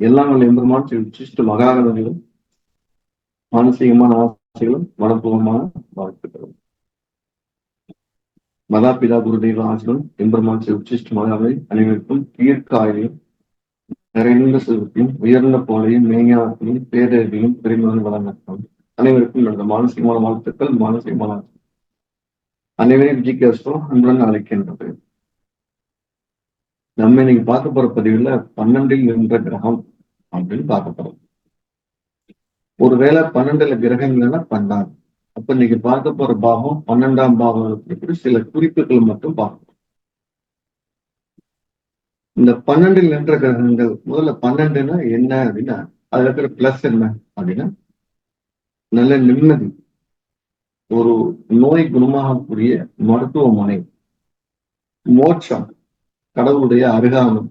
எல்லாம் வல்ல எம்பெருமான் ஸ்ரீ உச்சிஷ்ட மகாகணங்களும் மானசீகமான ஆசைகளும் மனப்பூர்வமான வாழ்த்துக்களும். மதாபிதா குருதெய்வ ஆசிரியரும் எம்பெருமான் ஸ்ரீ உச்சிஷ்ட மகாவை அனைவருக்கும் தீர்க்காயையும் நிறைந்த செல்வத்தையும் உயர்ந்த போலையும் மேஞானத்தையும் பேரறிவையும் பெருமையுடன் வளர்ந்தார்கள் அனைவருக்கும் எனது மானசீகமான வாழ்த்துக்கள் மானசீகமான ஆசை. அனைவரையும் ஜி கேஸ்டோ அன்புடன் அழைக்கின்றது. நம்ம இன்னைக்கு பார்க்க போற பதிவுல பன்னெண்டில் நின்ற கிரகம் அப்படின்னு பார்க்க போறோம். ஒருவேளை பன்னெண்டுல கிரகம் இல்லைன்னா அப்ப இன்னைக்கு பார்க்க போற பாகம் பன்னெண்டாம் பாகத்துக்கு சில குறிப்புகள் மட்டும் பார்க்கணும் இந்த பன்னெண்டில் நின்ற கிரகங்கள் முதல்ல பன்னெண்டுன்னா என்ன அப்படின்னா அதுல இருக்கிற பிளஸ் என்ன அப்படின்னா நல்ல நிம்மதி ஒரு நோய் குணமாகக்கூடிய மருத்துவமனை மோட்சம் கடவுளுடைய அருகாமல்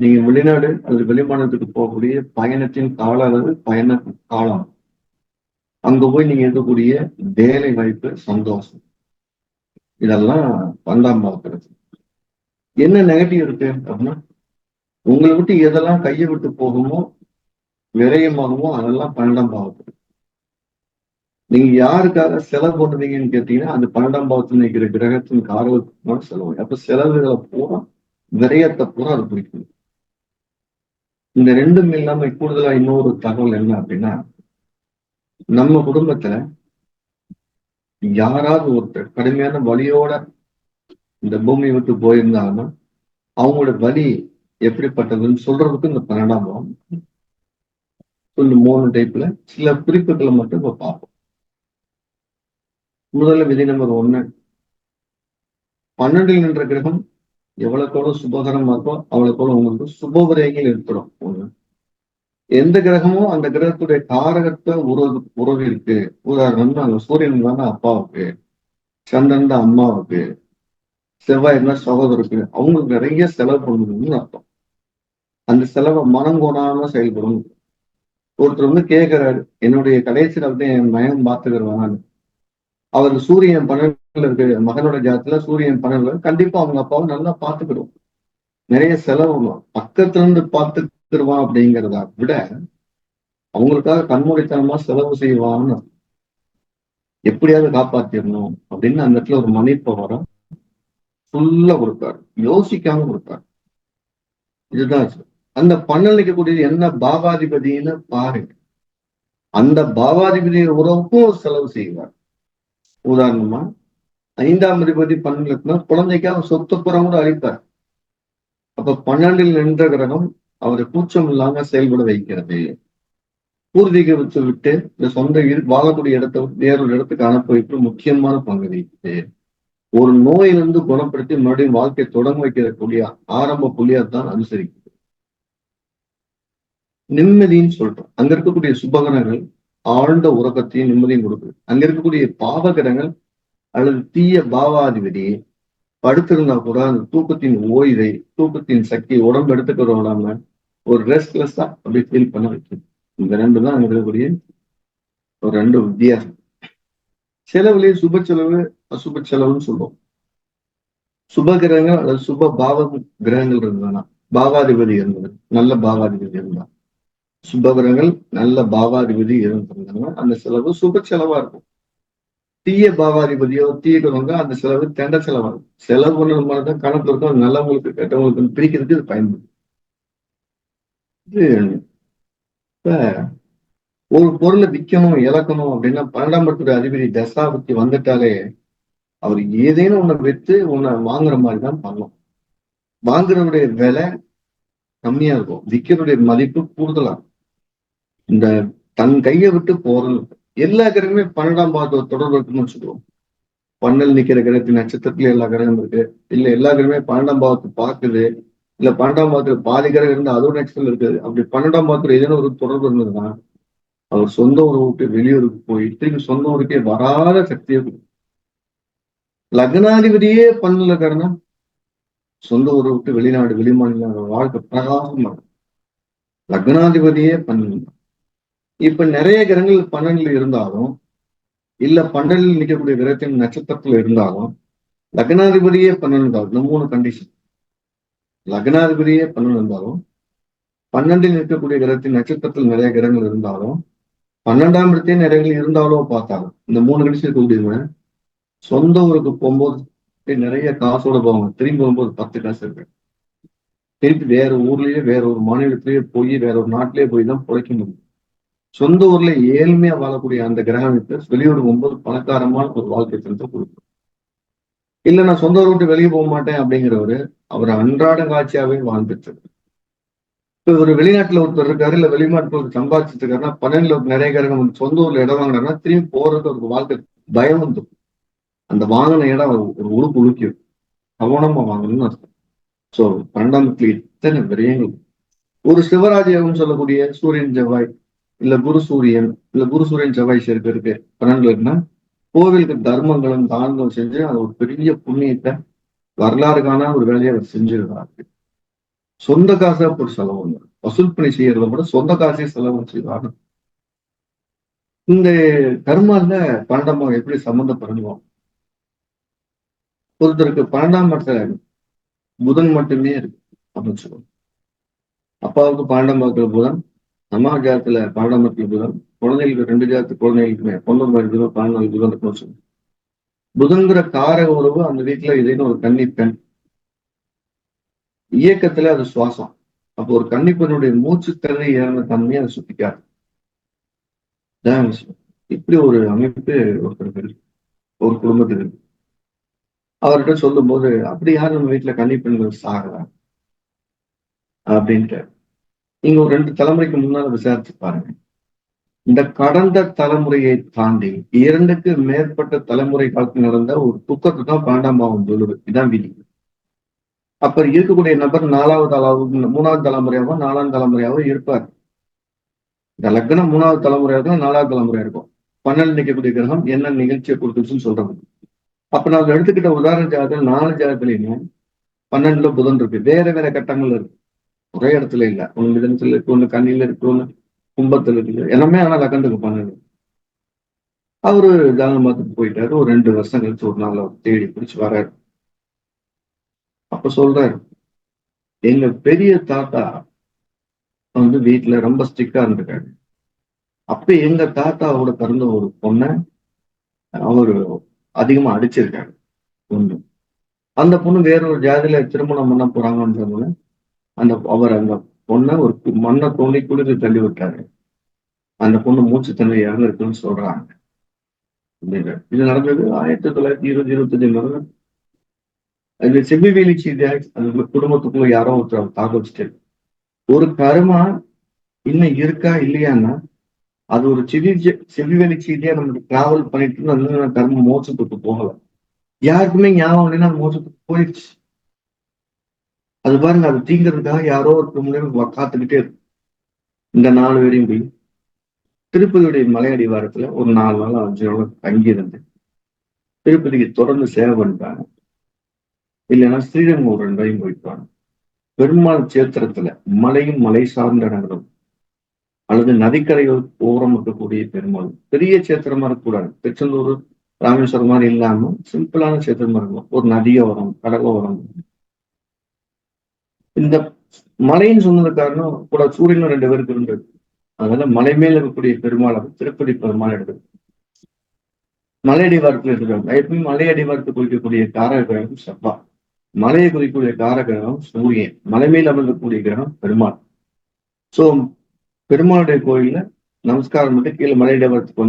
நீங்க வெளிநாடு அல்லது வெளிமாநிலத்துக்கு போகக்கூடிய பயணத்தின் கால அளவு பயண காலம். அங்க போய் நீங்க இருக்கக்கூடிய வேலை வாய்ப்பு சந்தோஷம். இதெல்லாம் பன்னெண்டாம் பாவத்தில் என்ன நெகட்டிவ் இருக்கு அப்படின்னா உங்களை விட்டு எதெல்லாம் கையை விட்டு போகுமோ விரயமாகுமோ அதெல்லாம் பன்னெண்டாம் பாவத்தில் நீங்க யாருக்காக செலவு பண்ணுவீங்கன்னு கேட்டீங்கன்னா அந்த பன்னெண்டாம் பாவத்தில் நிற்கிற கிரகத்தின் காரகத்துக்குமான செலவு. அப்ப செலவுகளை பூரா விரயத்தை பூரா அது பிடிக்கும் இந்த ரெண்டும் இல்லாம கூடுதலா இன்னொரு தகவல் என்ன அப்படின்னா நம்ம குடும்பத்துல யாராவது ஒருத்தர் கடுமையான வழியோட இந்த பூமியை விட்டு போயிருந்தாங்கன்னா அவங்களோட வழி எப்படிப்பட்டதுன்னு சொல்றதுக்கு இந்த பன்னெண்டாம் பாவம். இந்த மூணு டைப்ல சில குறிப்புகளை மட்டும் இப்ப பார்ப்போம். முதல்ல விதி நம்பர் ஒண்ணு பன்னெண்டில் நின்ற கிரகம் எவ்வளவுக்கு எவ்வளவு சுபகரமா இருக்கோ அவ்வளவு எவ்வளவு உங்களுக்கு சுபவிரயங்கள் ஏற்படும். ஒண்ணு. எந்த கிரகமும் அந்த கிரகத்துடைய காரகத்தை உறவு உறவு இருக்கு உதாரணம்னா அந்த சூரியன் தானே அப்பாவுக்கு சந்திரன் தான் அம்மாவுக்கு செவ்வாய் இருந்தா சகோதரருக்கு. அவங்களுக்கு நிறைய செலவு பண்ணணும்னு அர்த்தம். அந்த செலவை மனம் கோணாம செயல்படும் ஒருத்தர் வந்து கேட்கிறாரு என்னுடைய கடைசியில் அப்படியே என் மயம் பார்த்துக்கிறவான்னு அவர் சூரியன் பன்னெண்டுல இருக்கு மகனோட ஜாத்துல சூரியன் பன்னெண்டுல கண்டிப்பா அவங்க அப்பாவை நல்லா பாத்துக்கிடும் நிறைய செலவு பக்கத்துல இருந்து பாத்துக்கிடுவான் அப்படிங்கிறத விட அவங்களுக்காக கண்மூடித்தனமா செலவு செய்வான்னு எப்படியாவது காப்பாத்திடணும் அப்படின்னு அந்த இடத்துல ஒரு மன்னிப்பை வரும் ஃபுல்லா கொடுப்பாரு. யோசிக்காம கொடுப்பாரு. இதுதான் அந்த பண்ணல் நிற்கக்கூடியது என்ன பாவாதிபதினு பாருங்க. அந்த பாவாதிபதி உறவுக்கும் செலவு செய்வார். உதாரணமா ஐந்தாம் அதிபதி பன்னெண்டுல குழந்தைக்காக சொத்து புறம் கூட அளிப்பார் அப்ப பன்னெண்டில் நின்ற கிரகம் அவரை கூச்சம் இல்லாம செயல்பட வைக்கிறது. பூர்வீக விட்டு விட்டு இந்த சொந்த வாழக்கூடிய இடத்தை வேறொரு இடத்துக்கு அனுப்ப முக்கியமான பங்கு வகிக்குது. ஒரு நோயிலிருந்து குணப்படுத்தி மறுபடியும் வாழ்க்கையை தொடங்க வைக்கிறக்கூடிய ஆரம்ப புள்ளியாத்தான் அனுசரிக்குது. நிம்மதின்னு சொல்றோம். அங்க இருக்கக்கூடிய சுபகரங்கள் ஆழ்ந்த உறக்கத்தையும் நிம்மதியும் கொடுக்குது. அங்க இருக்கக்கூடிய பாவகிரகங்கள் அல்லது தீய பாவாதிபதி படுத்திருந்தா கூட அந்த தூக்கத்தின் ஓய்வை தூக்கத்தின் சக்தி உடம்பு எடுத்துக்கிறோம் இல்லாம ஒரு ரெஸ்ட்லெஸ்ஸா அப்படி ஃபீல் பண்ண வைக்கும். இந்த ரெண்டு தான் அங்க இருக்கக்கூடிய ஒரு ரெண்டு வித்தியாசம். செலவுலயே சுப செலவு அசுப செலவுன்னு சொல்லுவோம் சுப கிரகங்கள் அல்லது சுப பாவ கிரகங்கள் இருந்ததுன்னா பாவாதிபதி இருந்தது நல்ல பாவாதிபதி இருந்தான் சுபகிரகங்கள் நல்ல பாவாதிபதி இருந்திருந்தாங்கன்னா அந்த செலவு சுப செலவா இருக்கும். தீய பாவாதிபதியோ தீய கிரகங்க அந்த செலவு தெண்ட செலவா இருக்கும். செலவு பண்ணது மாதிரிதான் கணக்கு இருக்கும் நல்லவங்களுக்கு கெட்டவங்களுக்கு பிரிக்கிறதுக்கு இது பயன்படும் இது இப்ப ஒரு பொருளை விற்கணும் இழக்கணும் அப்படின்னா பன்னெண்டாம் படத்துடைய அதிபதி தசாபத்தி வந்துட்டாலே அவர் ஏதேனும் ஒண்ணை விற்று உன்னை வாங்குற மாதிரி தான் பண்ணும் வாங்குறவருடைய விலை கம்மியா இருக்கும். விற்கிறதுடைய மதிப்பு கூடுதலா இந்த தன் கையை விட்டு போறது எல்லா கிரகமே பன்னெண்டாம் பாகத்தோட தொடர்பு இருக்குன்னு வச்சுக்குவோம் பன்னல் நிக்கிற கிரகத்தின் நட்சத்திரத்துல எல்லா கிரகம் இருக்கு. இல்ல எல்லா கிரகமே பன்னெண்டாம் பாவத்தை பார்க்குது. இல்ல பன்னெண்டாம் பாவத்துல பாதி கிரகம் இருந்து அதோட நட்சத்திரம் இருக்குது அப்படி பன்னெண்டாம் பாவத்துல ஏதேனும் ஒரு தொடர்பு இருந்ததுன்னா அவர் சொந்த ஊரை விட்டு வெளியூருக்கு போய் திரும்பி சொந்த ஊருக்கே வராத சக்தியை லக்னாதிபதியே பண்ணல காரணம் சொந்த ஊரை விட்டு வெளிநாடு வெளிமாநில வாழ்க்கை பிரகாசமா லக்னாதிபதியே பண்ணல இப்ப நிறைய கிரகங்கள் பன்னெண்டுல இருந்தாலும் இல்ல பன்னெண்டில் நிற்கக்கூடிய கிரகத்தின் நட்சத்திரத்துல இருந்தாலும் லக்னாதிபதியே பன்னெண்டு இருந்தாலும் மூணு கண்டிஷன் லக்னாதிபதியே பன்னெண்டு இருந்தாலும் பன்னெண்டில் நிற்கக்கூடிய கிரகத்தின் நட்சத்திரத்தில் நிறைய கிரகங்கள் இருந்தாலும் பன்னெண்டாம் இடத்தையும் நிறைய இருந்தாலும் பார்த்தாலும் இந்த மூணு கண்டிஷன் இருக்கக்கூடியவங்க சொந்த ஊருக்கு போகும்போது நிறைய காசோட போவாங்க. திரும்பி போகும்போது பத்து காசு இருக்கு. திருப்பி வேற ஊர்லயே வேற ஒரு மாநிலத்திலேயே போய் வேற ஒரு நாட்டிலேயே போய் தான் பிழைக்க முடியும். சொந்த ஊர்ல ஏழ்மையா வாழக்கூடிய அந்த கிரகணத்தை வெளியூர் போகும்போது பணக்காரமான ஒரு வாழ்க்கை தரத்தை கொடுக்கும். இல்ல நான் சொந்த ஊர் விட்டு வெளியே போக மாட்டேன் அப்படிங்கிறவரு அவர் அன்றாட காட்சியாவே வாழ்ந்துட்டு இப்ப ஒரு வெளிநாட்டுல ஒருத்தர் இருக்காரு இல்ல வெளிநாட்டுல ஒரு சம்பாதிச்சிட்டு இருக்காருன்னா பன்னெண்டுல நிறைய கிரகம் சொந்த ஊர்ல இடம் வாங்கினாருன்னா திரும்பி போறது ஒரு வாழ்க்கை பயம் வந்து அந்த வாங்கின இடம் ஒரு உழுப்பு உழுக்கிடும் கவனமா வாங்கணும்னு அர்த்தம். சோ பன்னெண்டாம் இத்தனை விரயங்கள். ஒரு சிவராஜயோகம் சொல்லக்கூடிய சூரியன் செவ்வாய் இல்ல குரு சூரியன் இல்ல குரு சூரியன் செவ்வாய் சேர்க்க இருக்கு. பன்னெண்டுல இருக்குன்னா கோவிலுக்கு தர்மங்களும் தானங்களும் செஞ்சு அது ஒரு பெரிய புண்ணியத்தை வரலாறு ஒரு வேலையை அவர் செஞ்சிருக்காரு சொந்த காசா ஒரு செலவு வசூல் பணி செய்யறத விட சொந்த காசே செலவு செய்வாங்க இந்த கர்மால பன்னெண்டாம் எப்படி சம்மந்தப்படுவோம் ஒருத்தருக்கு பன்னெண்டாம் இடத்துல புதன் மட்டுமே இருக்கு. அப்படின்னு சொல்லுவோம். அப்பாவுக்கு பன்னெண்டாம் இடத்துல புதன் சமாஜாத்துல ஜாதத்துல பன்னெண்டாம் இடத்துல புதன் குழந்தைகளுக்கு ரெண்டு ஜாத்து குழந்தைகளுக்குமே பொண்ணு புதன் பதினாலு புதன் இருக்குன்னு சொல்லுவோம் புதன்கிற காரக உறவு அந்த வீட்டுல இதேன்னு ஒரு கன்னி பெண். இயக்கத்துல அது சுவாசம். அப்போ ஒரு கன்னிப்பெண்ணுடைய மூச்சு திறனை ஏறின தன்மையை அதை சுத்திக்காது இப்படி ஒரு அமைப்பு ஒருத்தருக்கு இருக்கு. ஒரு குடும்பத்துக்கு இருக்கு. அவர்கிட்ட சொல்லும் போது அப்படி யார் நம்ம வீட்டுல கன்னிப்பெண்கள் சாகிறாங்க அப்படின்ட்டு நீங்க ஒரு ரெண்டு தலைமுறைக்கு முன்னால விசாரிச்சு பாருங்க. இந்த கடந்த தலைமுறையை தாண்டி இரண்டுக்கு மேற்பட்ட தலைமுறை காலத்தில் நடந்த ஒரு துக்கத்தை தான் பாண்டாம்பாவம் சொல்லுது. இதான் விதி. அப்ப இருக்கக்கூடிய நபர் நாலாவது அளவு மூணாவது தலைமுறையாகவும் நாலாவது தலைமுறையாவோ இருப்பார். இந்த லக்னம் மூணாவது தலைமுறையா இருக்கும் நாலாவது தலைமுறையா இருக்கும். பன்னெண்டு நிற்கக்கூடிய கிரகம் என்ன நிகழ்ச்சியை கொடுத்துச்சுன்னு சொல்றாங்க அப்ப நான் எடுத்துக்கிட்ட உதாரண ஜாதகத்தில் நாலு ஜாதகத்திலையும் பன்னெண்டுல புதன் இருக்கு. வேற வேற கட்டங்கள் இருக்கு. ஒரே இடத்துல இல்ல. ஒன்று மிதனத்துல இருக்கு ஒன்று கண்ணில இருக்கு ஒன்று கும்பத்துல இருக்கு. எல்லாமே ஆனா லக்கண்டுக்கு பண்ணணும் அவரு ஜாதகம் பார்த்துட்டு போயிட்டாரு. ஒரு ரெண்டு வருஷம் கழிச்சு ஒரு நாள் அவர் தேடி பிடிச்சி வர்றாரு அப்ப சொல்றாரு எங்க பெரிய தாத்தா வந்து வீட்டுல ரொம்ப ஸ்ட்ரிக்டா இருந்திருக்காரு அப்ப எங்க தாத்தாவோட பிறந்த ஒரு பொண்ணை அவரு அதிகமா அடிச்சிருக்காரு. ஒண்ணு. அந்த பொண்ணு வேற ஒரு ஜாதியில திருமணம் பண்ண போறாங்கன்றதுல அந்த அவர் அந்த பொண்ணை ஒரு மண்ணை தோண்டி குளிர் தள்ளி விட்டாரு. அந்த பொண்ணு மூச்சு தண்ணி இறந்துருக்குன்னு சொல்றாங்க. இது நடந்தது ஆயிரத்தி தொள்ளாயிரத்தி இருபது இருபத்தஞ்சு நடந்தது அது செவ்விவேலி செய்தியா அது குடும்பத்துக்குள்ள யாரோ ஒருத்தர் தாக்க வச்சுட்டு ஒரு கருமா இன்னும் இருக்கா இல்லையான்னா அது ஒரு செவி செவிவெளி செய்தியா நம்ம டிராவல் பண்ணிட்டு இருந்தா கர்ம மோசத்துக்கு போகல. யாருக்குமே ஞாபகம் இல்லைன்னா மோசத்துக்கு போயிடுச்சு. அது பாருங்க அது தீங்கிறதுக்காக யாரோ ஒரு முன்னாடி காத்துக்கிட்டே இருக்கும். இந்த நாலு பேரையும் போய் திருப்பதியுடைய மலை அடிவாரத்துல ஒரு நாலு நாள் அஞ்சு நாள் தங்கியிருந்து திருப்பதிக்கு தொடர்ந்து சேவை பண்ணிட்டாங்க இல்லைன்னா ஸ்ரீரங்கம் ஒரு ரெண்டையும் போயிட்டாங்க பெருமாள் சேத்திரத்துல மலையும் மலை சார்ந்த இடங்களும் அல்லது நதிக்கரைகள் ஓரம் இருக்கக்கூடிய பெருமாள். பெரிய சேத்திரமா இருக்கக்கூடாது. திருச்செந்தூர் ராமேஸ்வரம் மாதிரி இல்லாம சிம்பிளான சேத்திரமா இருக்கும் ஒரு நதியோரம் கடலோரம் இந்த மலைன்னு சொன்னது காரணம் கூட சூரியனும் ரெண்டு பேருக்கு இருந்தது அதனால மலை மேல இருக்கக்கூடிய பெருமாள் திருப்பதி பெருமாள் எடுத்து. மலையடிவாரத்துல இருக்காங்க எப்பயும் மலையடிவாரத்தை குறிக்கக்கூடிய காரகிரகம் செவ்வா. மலையை குறிக்கக்கூடிய காரகிரகம் சூரியன். மலை மேல் அமர்ந்தக்கூடிய கிரகம் பெருமாள். சோ பெருமாளுடைய கோயில்ல நமஸ்காரம் மட்டும் கீழே மலையிட வரத்துக்கு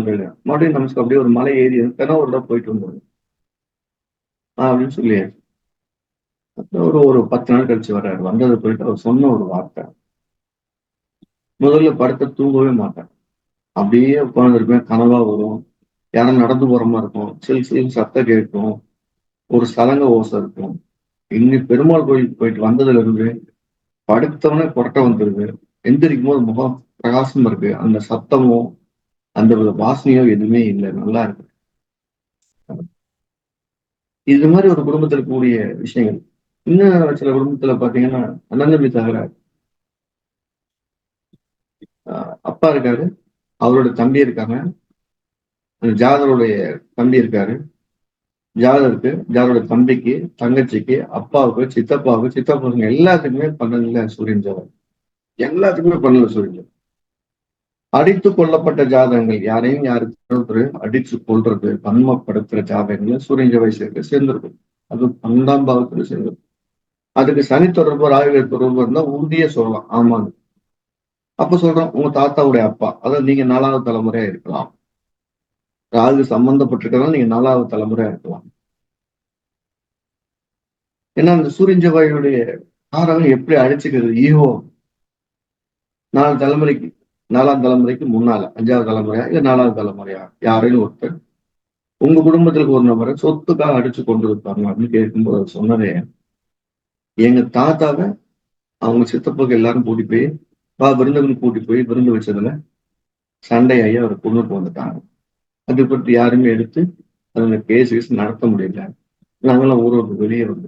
மறுபடியும் நமஸ்காரம் அப்படியே ஒரு மலை ஏறி தினம் ஒரு இடம் போயிட்டு வந்துடுங்க அப்படின்னு சொல்லியாச்சு. ஒரு ஒரு பத்து நாள் கழிச்சு வர்றாரு. வந்தது போயிட்டு அவர் சொன்ன ஒரு வார்த்தை. முதல்ல படுத்த தூங்கவே மாட்டேன் அப்படியே உட்காந்துருப்பேன் கனவா வரும். யாரும் நடந்து போற மாதிரி இருக்கும். சில் சில் சத்தம் கேட்கும். ஒரு சலங்க ஓசை இருக்கும். இன்னும் பெருமாள் கோயிலுக்கு போயிட்டு வந்ததுல இருந்து படுத்தவனே கொரட்டை வந்துருது. எந்திரிக்கும் போது முகம் பிரகாசம் இருக்கு. அந்த சத்தமோ அந்த வாசனையோ எதுவுமே இல்லை. நல்லா இருக்கு. இது மாதிரி ஒரு குடும்பத்துல கூடிய விஷயங்கள். இன்னும் சில குடும்பத்துல பாத்தீங்கன்னா அண்ணன் தகராறு அப்பா இருக்காரு அவரோட தம்பி இருக்காங்க. ஜாதருடைய தம்பி இருக்காரு. ஜாதருக்கு ஜாதரோட தம்பிக்கு தங்கச்சிக்கு அப்பாவுக்கு சித்தப்பாவுக்கு சித்தப்பாவுக்கு எல்லாத்துக்குமே பண்ணல சூரியன் ஜாதகம். எல்லாத்துக்குமே பண்ணல சூரியன் ஜாதகம். அடித்து கொல்லப்பட்ட ஜாதகங்கள் யாரையும் யாருக்கு அடிச்சு கொள்றது பன்மப்படுத்துற ஜாதகங்கள் சூரியன் சேர்க்க சேர்ந்திருக்கும். அது பன்னெண்டாம் பாவத்துல சேர்ந்திருக்கும். அதுக்கு சனி தொடர்பு ராகுகள் தொடர்பு இருந்தா உறுதியே சொல்லலாம் ஆமாங்க அப்ப சொல்றோம் உங்க தாத்தாவுடைய அப்பா. அதாவது நீங்க நாலாவது தலைமுறையா இருக்கலாம். ராகு சம்பந்தப்பட்டிருக்கிறதா நீங்க நாலாவது தலைமுறையா இருக்கலாம். ஏன்னா அந்த சூரியன் செவ்வாயுடைய காரகம் எப்படி அழிச்சுக்கிறது? ஈகோ. நாலு தலைமுறைக்கு நாலாம் தலைமுறைக்கு முன்னால அஞ்சாவது தலைமுறையா இல்ல நாலாவது தலைமுறையா? யாரையும் ஒருத்தர். உங்க குடும்பத்துக்கு ஒரு நபரை சொத்துக்காக அடிச்சு கொண்டு இருப்பாங்க அப்படின்னு கேட்கும்போது சொன்னதே எங்க தாத்தாவை அவங்க சித்தப்பாக்கு எல்லாரும் கூட்டி போய் வா விருந்தவங்க கூட்டி போய் விருந்து வச்சதுல சண்டையாகி அவர் கொண்டுட்டு வந்துட்டாங்க அதை பற்றி யாருமே எடுத்து அதுல கேஸ் நடத்த முடியல. நாங்களாம் ஊரோடு வெளியே வந்து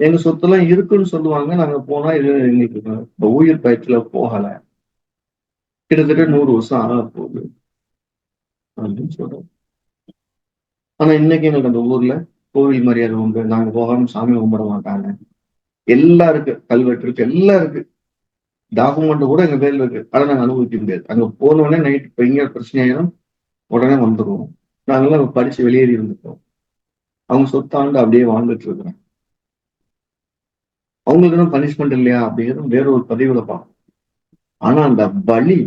எங்க சொத்தெல்லாம் இருக்குன்னு சொல்லுவாங்க. நாங்க போனா இது எங்களுக்கு உயிர் பயிற்சியில போகல. கிட்டத்தட்ட நூறு வருஷம் ஆக போகுது. அப்படின்னு சொல்றோம். ஆனா இன்னைக்கு எனக்கு அந்த ஊர்ல கோவில் மரியாதை உண்டு. நாங்க போகாம சாமி கும்பிட மாட்டாங்க. எல்லாம் இருக்கு. கல்வெட்டு இருக்கு. எல்லாம் இருக்கு. டாக்குமெண்ட் கூட எங்க பேர்ல இருக்கு. அதை நாங்க அனுபவிக்க முடியாது. அங்க போனோடனே நைட் இப்ப இங்க பிரச்சனை ஆயிடும் உடனே வந்துடுவோம் நாங்களாம் படிச்சு வெளியேறி இருந்துட்டோம். அவங்க சொத்தாண்டு அப்படியே வாழ்ந்துட்டு இருக்கிறேன் அவங்களுக்கு பனிஷ்மெண்ட் இல்லையா அப்படிங்கிறது வேற ஒரு பதிவுல பார்ப்போம். ஆனா அந்த பலி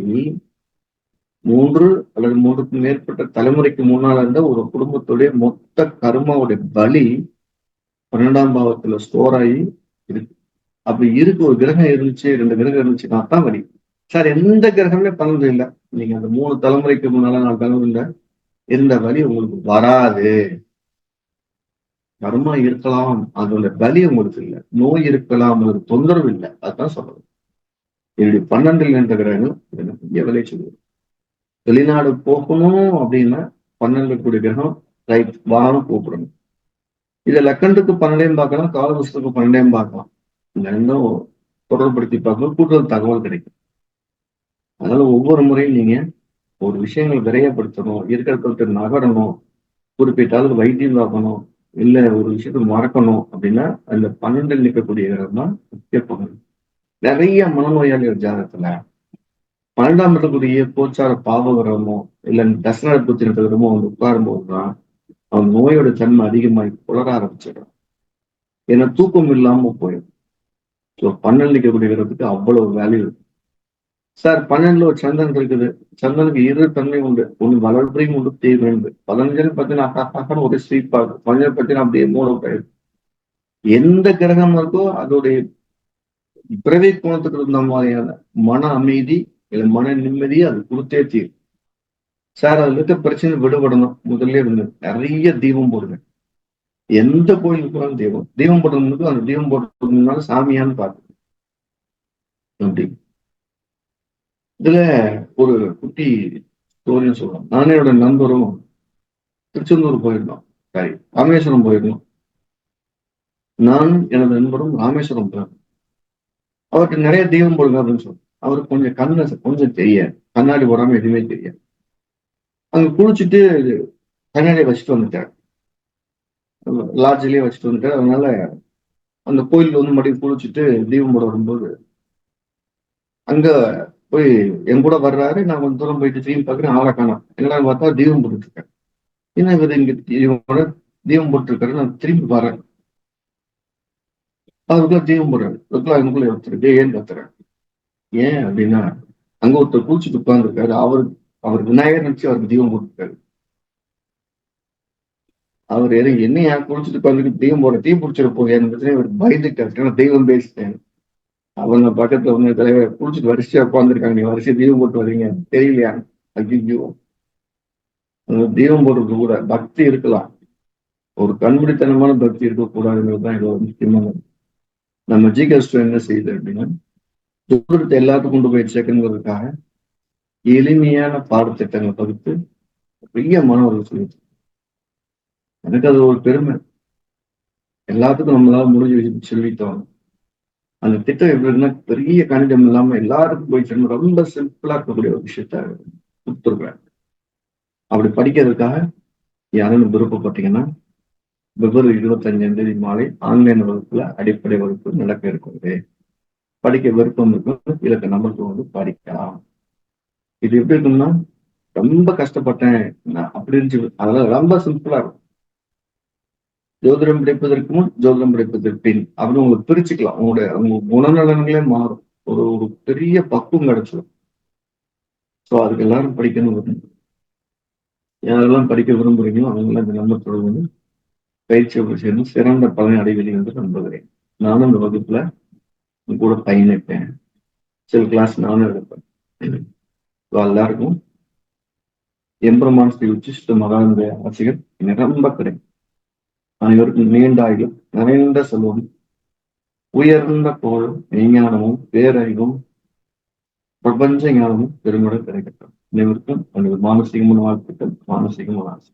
மூன்று அல்லது மூன்றுக்கும் மேற்பட்ட தலைமுறைக்கு முன்னால் இருந்த ஒரு குடும்பத்துடைய மொத்த கருமாவுடைய பலி பன்னெண்டாம் பாவத்துல ஸ்டோர் ஆகி இருக்கு. அப்படி இருக்கு ஒரு கிரகம் இருந்துச்சு ரெண்டு கிரகம் இருந்துச்சுன்னா தான் வலி சார் எந்த கிரகமே பன்னெண்டு இல்லை. நீங்க அந்த மூணு தலைமுறைக்கு முன்னால நாலு தலைமுறை இருந்த வலி உங்களுக்கு வராது. கர்மா இருக்கலாம் அதோட பலி உங்களுக்கு இல்லை. நோய் இருக்கலாம் ஒரு தொந்தரவு இல்லை. அதுதான் சொல்றது. என்னுடைய பன்னெண்டில் நின்ற கிரகம் எனக்கு இங்கே விலை சொல்லுவோம் வெளிநாடு போகணும் அப்படின்னா பன்னெண்டு கூடிய கிரகம் ரைட் வாரம் கூப்பிடணும். இதை லக்கண்டுக்கு பன்னெண்டையும் பார்க்கலாம் காலபுஸ்துக்கு பன்னெண்டையும் பார்க்கலாம். இந்த ரெண்டும் தொடர்படுத்தி பார்க்கணும் கூடுதல் தகவல் கிடைக்கும். அதனால ஒவ்வொரு முறையும் நீங்க ஒரு விஷயங்களை விரையப்படுத்தணும் இருக்கிற நகரணும் குறிப்பிட்ட வைத்தியம் பார்க்கணும் இல்ல ஒரு விஷயத்த மறக்கணும் அப்படின்னா அந்த பன்னெண்டில் நிற்கக்கூடிய இடம் தான் முக்கிய பங்கு. நிறைய மனநோயாளிகள் ஜாதகத்துல பன்னெண்டாம் இடத்துக்குரிய போச்சார பாவகரமோ இல்ல தசன புத்தி வந்து உட்காரும் போதுதான் அவன் நோயோட தன்மை அதிகமாகி புலர ஆரம்பிச்சிடும் ஏன்னா தூக்கம் இல்லாம போயிடும். ஸோ பன்னெண்டு நிற்கக்கூடிய அவ்வளவு வேல்யூ இருக்கு. சார் பன்னெண்டுல ஒரு சந்தன் இருக்குது சந்தனுக்கு இரு தன்மை உண்டு. ஒண்ணு வளர்ப்பையும் உண்டு தீர்வு உண்டு. பதினஞ்சு பார்த்தீங்கன்னா ஒரு ஸ்வீப்பா இருக்கும். பதினஞ்சு பார்த்தீங்கன்னா அப்படியே மூணு போயிடும். எந்த கிரகம் இருக்கோ அதோடைய பிரவி கோணத்துக்கு இருந்த மாதிரியான மன அமைதி இல்லை மன நிம்மதியை அது கொடுத்தே தீரும். சார் அதுல இருக்க பிரச்சனை விடுபடணும். முதல்ல இருந்து நிறைய தீபம் போடுங்க. எந்த கோயிலுக்கு போனாலும் தீபம். தீபம் போடுறதுக்கு அந்த தீபம் போடுறதுனால சாமியான்னு பார்த்து அப்படி. இதுல ஒரு குட்டி ஸ்டோரியும் சொல்லலாம். நானே என்னோட நண்பரும் திருச்செந்தூர் போயிருந்தோம். சரி ராமேஸ்வரம் போயிருந்தோம். நான் எனது நண்பரும் ராமேஸ்வரம் போயிருந்தோம் அவர்கிட்ட நிறைய தெய்வம் போடுங்க அப்படின்னு சொல்லுவோம் அவருக்கு கொஞ்சம் கண்ணு கொஞ்சம் தெரியாது. கண்ணாடி போடாம எதுவுமே தெரியாது. அங்க குளிச்சுட்டு கண்ணாடியை வச்சுட்டு வந்துட்டார். லாட்ஜிலேயே வச்சுட்டு வந்துட்டார். அதனால அந்த கோயில் வந்து மறுபடியும் குளிச்சுட்டு தீபம் போட வரும்போது அங்க போய் என் கூட வர்றாரு. நான் கொஞ்சம் தூரம் போயிட்டு திரும்பி பார்க்குறேன். ஆளை காணும். என்னடா பார்த்தா தீபம் போட்டுருக்கேன் என்ன இவர் இங்க இவங்களோட தீபம் போட்டுருக்காரு நான் திரும்பி வரேன் அவருக்குள்ள தீபம் போடுறாரு. அதுக்குள்ள எனக்குள்ள ஒருத்தர் ஏன் கத்துறேன் ஏன்? அப்படின்னா அங்க ஒருத்தர் குளிச்சுட்டு உட்கார்ந்துருக்காரு. அவருக்கு அவர் விநாயகர் நினைச்சு அவருக்கு தீபம் போட்டுருக்காரு அவர் எது என்னையா குளிச்சுட்டு உட்காந்துட்டு தீபம் போட தீ பிடிச்சிட பிரச்சனை இவர் பயந்துட்டாரு. தெய்வம் பேசிட்டேன். அவங்க பக்கத்துல வந்து தலைவர் குளிச்சுட்டு வரிசையா உட்காந்துருக்காங்க நீ வரிசை தீபம் போட்டு வரீங்க தெரியலையா? ஐயோ தீபம் போடுறது கூட பக்தி இருக்கலாம். ஒரு கண்பிடித்தனமான பக்தி இருக்கக்கூடாதுங்கிறது தான் இது. ஒரு முக்கியமானது நம்ம ஜிகஸ்டோ என்ன செய்யுது அப்படின்னா தூரத்தை எல்லாத்துக்கும் கொண்டு போய் சேர்க்கணுங்கிறதுக்காக எளிமையான பாடத்திட்டங்களை பகுத்து பெரிய மாணவர்கள் சொல்லிட்டு எனக்கு அது ஒரு பெருமை. எல்லாத்துக்கும் நம்மளால முடிஞ்சு சொல்லிட்டோம். அந்த திட்டம் எப்படி இருந்தா பெரிய கணிதம் இல்லாம எல்லாருக்கும் போய் சொல்லணும் ரொம்ப சிம்பிளா இருக்கக்கூடிய ஒரு விஷயத்த கொடுத்துருக்குறேன் அப்படி படிக்கிறதுக்காக யாரும் விருப்பப்பட்டீங்கன்னா பிப்ரவரி இருபத்தஞ்சாம் தேதி மாலை ஆன்லைன் வகுப்புல அடிப்படை வகுப்பு நடக்க இருக்கிறது. படிக்க விருப்பம் இருக்கும் இலக்க நம்பருக்கு வந்து படிக்கலாம். இது எப்படி இருக்கும்னா ரொம்ப கஷ்டப்பட்டேன். நான் அப்படி இருந்துச்சு. அதெல்லாம் ரொம்ப சிம்பிளா இருக்கும். ஜோதிடம் படிப்பதற்கு முன் ஜோதிடம் படிப்பதற்கு பின் அப்படின்னு உங்களுக்கு பிரிச்சுக்கலாம். உங்களுடைய உங்க குணநலன்களே மாறும். ஒரு ஒரு பெரிய பக்குவம் கிடைச்சிடும் ஸோ அதுக்கு எல்லாரும் படிக்கணும் விரும்பும். யாரெல்லாம் படிக்க விரும்புறீங்களோ அவங்களாம் இந்த நம்பர் தொடர்பு பயிற்சி சேர்ந்து சிறந்த பலனை அடைவதை என்று நம்புகிறேன். நானும் இந்த வகுப்புல கூட பயணிப்பேன். சில கிளாஸ் நானும் எடுப்பேன். எல்லாருக்கும் எம்பெருமான் ஸ்ரீ உச்சிஷ்ட மகாந்த ஆசிரியர் நிரம்ப கிடைக்கும் அனைவருக்கும் நீண்ட நிறைந்த செல்வம் உயர்ந்த புகழும் மெய்ஞானமும் பேரறிவும் பிரபஞ்ச ஞானமும் பெருமுடன் கிடைக்கட்டும். அனைவருக்கும் எனது மானசீகமான வாழ்த்துக்கள் மானசீகமான ஆசை